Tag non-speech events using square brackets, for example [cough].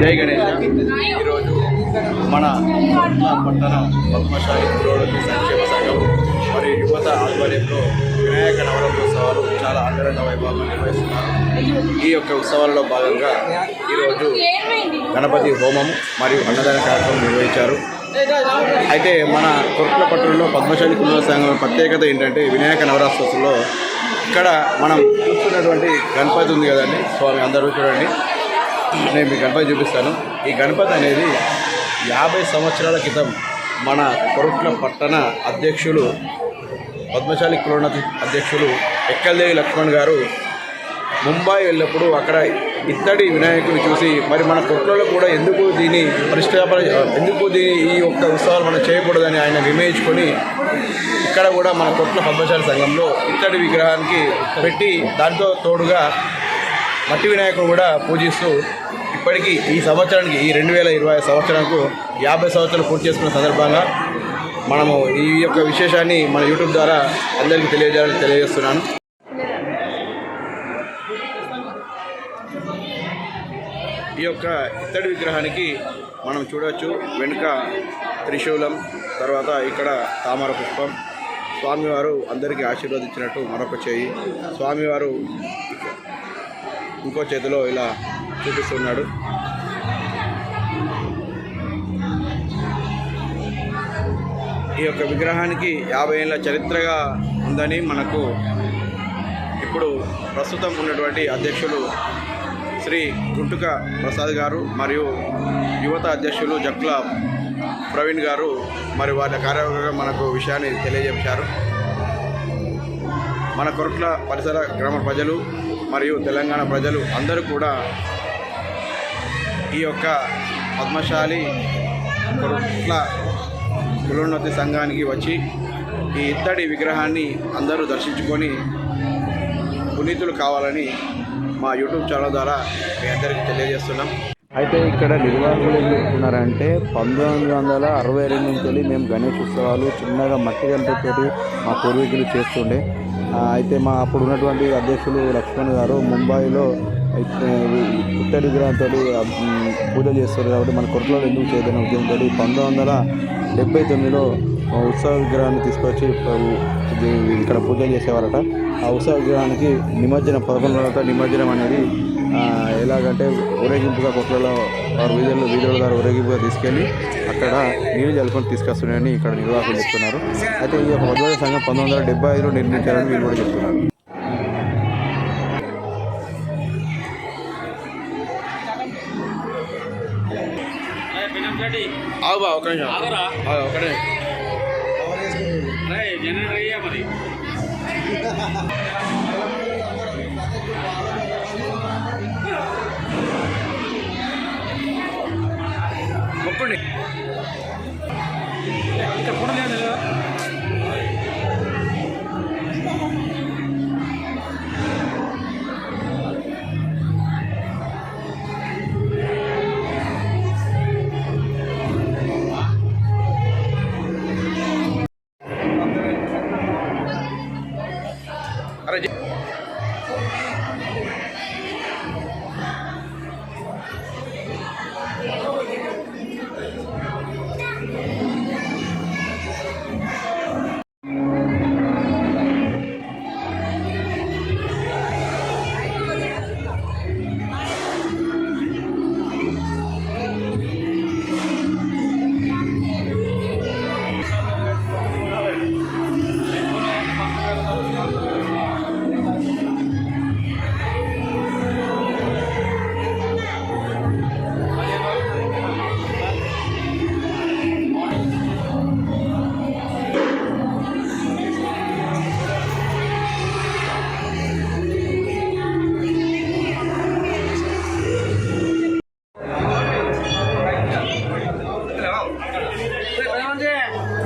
జై గణేష్. ఈరోజు మన పట్టణ పద్మశాలి పురోగతి సంక్షేమ సంఘం మరియు యువత ఆధ్వర్యంలో వినాయక నవరాత్రోత్సవాలు చాలా అంగరంగ వైభవంగా నిర్వహిస్తున్నారు. ఈ యొక్క ఉత్సవాలలో భాగంగా ఈరోజు గణపతి హోమం మరియు అన్నదాన కార్యక్రమం నిర్వహించారు. అయితే మన కొట్ల పట్టణంలో పద్మశాలి కుటుంబ సంఘం ప్రత్యేకత ఏంటంటే వినాయక నవరాత్రోత్సవంలో ఇక్కడ మనం చూస్తున్నటువంటి గణపతి ఉంది కదండి. స్వామి అందరూ చూడండి. నేను మీకు గణపతి చూపిస్తాను. ఈ గణపతి అనేది యాభై సంవత్సరాల క్రితం మన కొరుట్ల పట్టణ అధ్యక్షులు పద్మశాలి కులోన్నత అధ్యక్షులు ఎక్కల్దేవి లక్ష్మణ్ గారు ముంబై వెళ్ళినప్పుడు అక్కడ ఇత్తడి వినాయకుని చూసి మరి మన కొట్లలో కూడా ఎందుకు దీని పరిష్కార ఎందుకు దీని ఈ యొక్క ఉత్సవాలు మనం చేయకూడదని ఆయన నిర్ణయించుకొని ఇక్కడ కూడా మన కొట్ల పద్మశాలి సంఘంలో ఇత్తడి విగ్రహానికి పెట్టి దాంతో తోడుగా మట్టి వినాయకుడు కూడా పూజిస్తూ ఇప్పటికీ ఈ సంవత్సరానికి ఈ రెండు వేల ఇరవై సంవత్సరానికి యాభై సంవత్సరాలు పూర్తి చేసుకున్న సందర్భంగా మనము ఈ యొక్క విశేషాన్ని మన యూట్యూబ్ ద్వారా అందరికీ తెలియజేయాలని తెలియజేస్తున్నాను. ఈ యొక్క ఇత్తడి విగ్రహానికి మనం చూడవచ్చు వెనుక త్రిశూలం తర్వాత ఇక్కడ తామర పుష్పం. స్వామివారు అందరికీ ఆశీర్వదించినట్టు మరొక చేయి. స్వామివారు ఇంకో చేతిలో ఇలా చూపిస్తున్నాడు. ఈ యొక్క విగ్రహానికి యాభై ఏళ్ళ చరిత్రగా ఉందని మనకు ఇప్పుడు ప్రస్తుతం ఉన్నటువంటి అధ్యక్షులు శ్రీ గుంటుక ప్రసాద్ గారు మరియు యువత అధ్యక్షులు జక్ల ప్రవీణ్ గారు మరి వాళ్ళ కార్యవర్గంగా మనకు విషయాన్ని తెలియజేశారు. మన కొరట్ల పరిసర గ్రామ ప్రజలు మరియు తెలంగాణ ప్రజలు అందరూ కూడా ఈ యొక్క పద్మశాలి పట్ల కులోన్నతి సంఘానికి వచ్చి ఈ ఇత్తడి విగ్రహాన్ని అందరూ దర్శించుకొని పునీతులు కావాలని మా యూట్యూబ్ ఛానల్ ద్వారా మీ అందరికీ తెలియజేస్తున్నాం. అయితే ఇక్కడ నిర్వాహకులు ఏం చెప్తున్నారంటే పంతొమ్మిది వందల అరవై రెండు నుంచి మేము గణేష్ ఉత్సవాలు చిన్నగా మట్టి గణపతితోటి మా పూర్వీకులు చేస్తుండే. అయితే మా అప్పుడు ఉన్నటువంటి అధ్యక్షులు లక్ష్మణ్ గారు ముంబైలో ఉత్తర విగ్రహంతో పూజ చేస్తారు కాబట్టి మన కొరట్లో ఎందుకు చేయదనే ఉద్దేశంతో పంతొమ్మిది వందల డెబ్బై తొమ్మిదిలో ఉత్సవ విగ్రహాన్ని తీసుకొచ్చి ఇక్కడ పూజలు చేసేవారట. ఆ ఉత్సవ విగ్రహానికి నిమజ్జనం పదకొండు నిమజ్జనం అనేది ఎలాగంటే ఊరేగింపుగా కొట్లలో వారు వీధుల్లో వీధుల ద్వారా ఊరేగింపుగా తీసుకెళ్ళి అక్కడ నీళ్ళు జలుపుకొని తీసుకొస్తున్నాయని ఇక్కడ నిర్వాహకులు చెప్తున్నారు. అయితే ఈ యొక్క మధ్య సంఘం పంతొమ్మిది వందల డెబ్బై ఐదులో నిర్మించారని వీళ్ళు కూడా చెప్తున్నారు. ఒక నిమిషం. ఒక నిమిషం మరి. [laughs] కొనుక్కోండి ఇక్కడ కొనలేదు 对，不用进。